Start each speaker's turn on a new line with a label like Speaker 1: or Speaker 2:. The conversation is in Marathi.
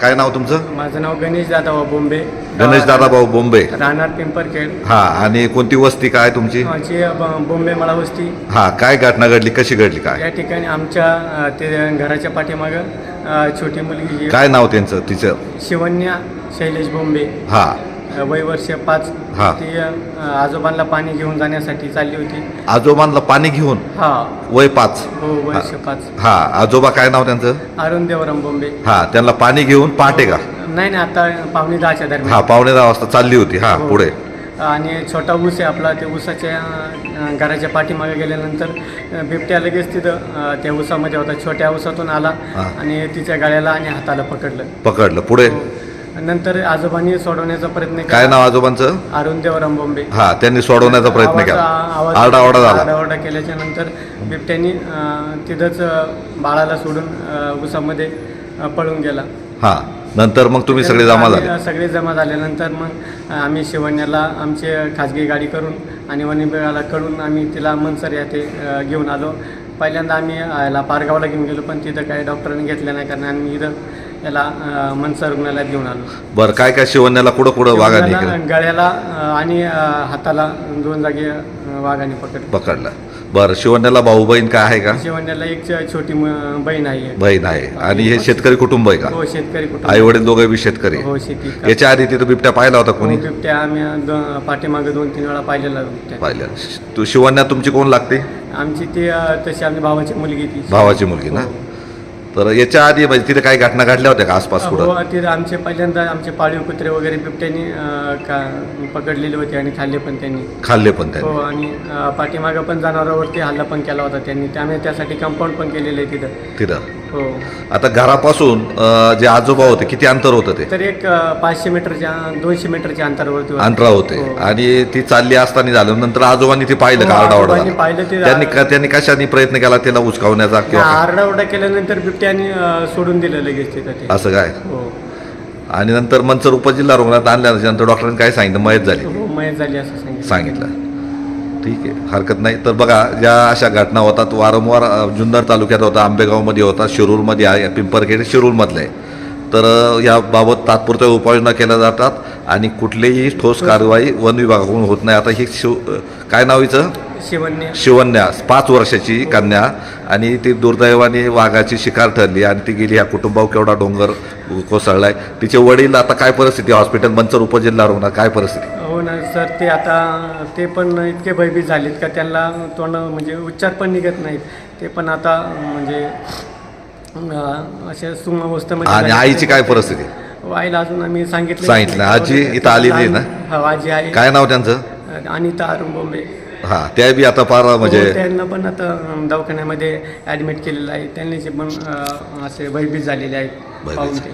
Speaker 1: काय नाव तुमचं?
Speaker 2: माझं नाव गणेश दादा बोंबे.
Speaker 1: गणेश दादाभाऊ बोंबे.
Speaker 2: राहणार पिंपरखेड
Speaker 1: हा आणि कोणती वस्ती काय तुमची?
Speaker 2: माझी ब- बोंबे मला वस्ती.
Speaker 1: हा काय घटना घडली कशी घडली काय?
Speaker 2: या ठिकाणी आमच्या अ, ते घराच्या पाठीमागं अ, छोटी मुलगी
Speaker 1: काय नाव त्यांचं तिचं?
Speaker 2: शिवन्या शैलेश बोंबे.
Speaker 1: हा.
Speaker 2: अ, वय वर्ष पाच
Speaker 1: हा.
Speaker 2: ती आजोबांना पाणी घेऊन जाण्यासाठी चालली होती.
Speaker 1: आजोबांना पाणी घेऊन?
Speaker 2: हा.
Speaker 1: वय पाच.
Speaker 2: हो वर्ष पाच.
Speaker 1: हा. आजोबा काय नाव त्यांचं?
Speaker 2: अरुण देवराम बोंबे.
Speaker 1: हा. त्यांना पाणी घेऊन पहाटे का?
Speaker 2: नाही नाही आता पावणे दहाच्या दरम्यान.
Speaker 1: हा पावणे दहा वाजता चालली होती. हा
Speaker 2: हो.
Speaker 1: पुढे.
Speaker 2: आणि छोटा ऊस आहे आपला ते ऊसाच्या अं, घराच्या पाठीमागे गेल्यानंतर अं, बिबट्या लगेच तिथं अं, त्या ऊसामध्ये होता. छोट्या ऊसातून आला
Speaker 1: हा.
Speaker 2: आणि तिच्या गळ्याला आणि हाताला पकडलं.
Speaker 1: पकडलं. पुढे?
Speaker 2: हो. नंतर आजोबांनी सोडवण्याचा प्रयत्न
Speaker 1: काय नाव आजोबांचं?
Speaker 2: अरुण देवराम बोंबे.
Speaker 1: हा त्यांनी सोडवण्याचा प्रयत्न केला. आरडाओरडा झाला.
Speaker 2: आरडाओरडा केल्याच्यानंतर बिबट्यानी अं, तिथंच अं, बाळाला सोडून अं, अं, पळून गेला.
Speaker 1: हा नंतर मग तुम्ही सगळे जमा
Speaker 2: आम्ही,
Speaker 1: झाले.
Speaker 2: सगळे जमा झाल्यानंतर मग आम्ही शिवण्याला आमची खाजगी गाडी करून आणि वन विभागाला कळून आम्ही तिला मनसर या ते अ, घेऊन आलो. पहिल्यांदा आम्ही अ, याला पारगावला घेऊन गेलो पण तिथं काही डॉक्टरांनी घेतलं नाही कारण आम्ही इथं याला अ, मनसर रुग्णालयात घेऊन आलो.
Speaker 1: बरं काय काय शिवण्याला कुठं कुठं वाघाने
Speaker 2: गळ्याला अ, आणि अ, हाताला दोन जागी अ, वाघाने पकड
Speaker 1: पकडलं. बरं शिवण्याला भाऊ बहीण काय आहे का?
Speaker 2: शिवण्याला एक छ- छोटी मु- बहीण आहे.
Speaker 1: बहीण आहे. आणि हे शेतकरी कुटुंब आहे का?
Speaker 2: हो शेतकरी कुटुंब
Speaker 1: आई वडील दोघे बी शेतकरी
Speaker 2: हो शेती
Speaker 1: याच्या आधी तिथं बिबट्या पाहिला होता
Speaker 2: हो,
Speaker 1: कोणी
Speaker 2: बिबट्या आम्ही दो- पाठीमागे दोन तीन वेळा पाहिलेला बिबट्या.
Speaker 1: पाहिलं तू शिवण्या तुमची कोण लागते?
Speaker 2: आमची ती अ, तशी आमची भावाची मुलगी ती.
Speaker 1: भावाची मुलगी ना? तर याच्या आधी म्हणजे तिथे काही घटना घडल्या होत्या का आसपास
Speaker 2: हो
Speaker 1: कुठं?
Speaker 2: तिथे आमचे पहिल्यांदा आमचे पाळीव कुत्रे वगैरे बिबट्यानी अ, का पकडलेले होते आणि खाल्ले पण त्यांनी.
Speaker 1: खाल्ले पण
Speaker 2: हो
Speaker 1: त्यांनी
Speaker 2: आणि अ, पाठीमागं पण जनावरांवरती हल्ला पण केला होता त्यांनी. त्यामुळे त्यासाठी कंपाऊंड पण केलेलं आहे तिथं.
Speaker 1: तिथं.
Speaker 2: हो
Speaker 1: आता घरापासून अं, जे आजोबा होते किती अंतर होतं ते?
Speaker 2: तर एक अ, पाचशे मीटरच्या दोनशे मीटरच्या अंतरावरती होतं.
Speaker 1: अंतरा होते.
Speaker 2: हो.
Speaker 1: आणि ती चालली असताना झालं. नंतर आजोबांनी ती पाहिलं का
Speaker 2: हो,
Speaker 1: आरडाओरडा?
Speaker 2: आजोबांनी. पाहिलं ते-
Speaker 1: त्यांनी का- त्यांनी कशाने प्रयत्न केला तिला उचकावण्याचा किंवा?
Speaker 2: आरडाओरडा केल्यानंतर बिबट्याने अ, सोडून दिलं लगेच तिथं ते.
Speaker 1: असं काय?
Speaker 2: हो.
Speaker 1: आणि नंतर मनसर उपजिल्हा रुग्णालयात आणल्यानंतर डॉक्टरांनी काय सांगितलं? मयत झाली.
Speaker 2: हो मयत झाली असं सांगितलं.
Speaker 1: सांगितलं. ठीक आहे. हरकत नाही. तर बघा ज्या अशा घटना होतात वारंवार जुन्नर तालुक्यात होता आंबेगावमध्ये होता शिरूरमध्ये आहे पिंपरखेड शिरूरमधलं. आहे तर याबाबत तात्पुरत्या उपाययोजना केल्या जातात आणि कुठलीही ठोस कारवाई वन विभागाकडून होत नाही. आता ही शिव काय नाव हिचं?
Speaker 2: शिवन्य.
Speaker 1: शिवन्या. पाच वर्षाची कन्या आणि ती दुर्दैवाने वाघाची शिकार ठरली आणि ती गेली. ह्या कुटुंबावर केवढा डोंगर कोसळलाय. तिचे वडील आता काय परिस्थिती? हॉस्पिटल मंचर उपजिल्हा रुग्णालय काय परिस्थिती?
Speaker 2: हो ना सर ते आता ते पण इतके भयभीत झालेत का त्यांना तोंड म्हणजे उच्चार पण निघत नाहीत. ते पण आता म्हणजे अशा सुम अवस्थेमध्ये
Speaker 1: आणि
Speaker 2: झाले.
Speaker 1: आईची काय परिस्थिती?
Speaker 2: आईला अजून आम्ही सांगितलं
Speaker 1: सांगितलं. आजी इथं आलेली आहे ना?
Speaker 2: हो आजी आहे.
Speaker 1: काय नाव त्यांचं?
Speaker 2: अनिता अरुण बोंबे
Speaker 1: हा त्या बी आता फार म्हणजे
Speaker 2: हो, त्यांना पण आता अं, दवाखान्यामध्ये ॲडमिट केलेलं आहे. त्यांनी पण अं, असे भयभीत झालेले आहेत.
Speaker 1: भयभीत.
Speaker 2: पाहून ते.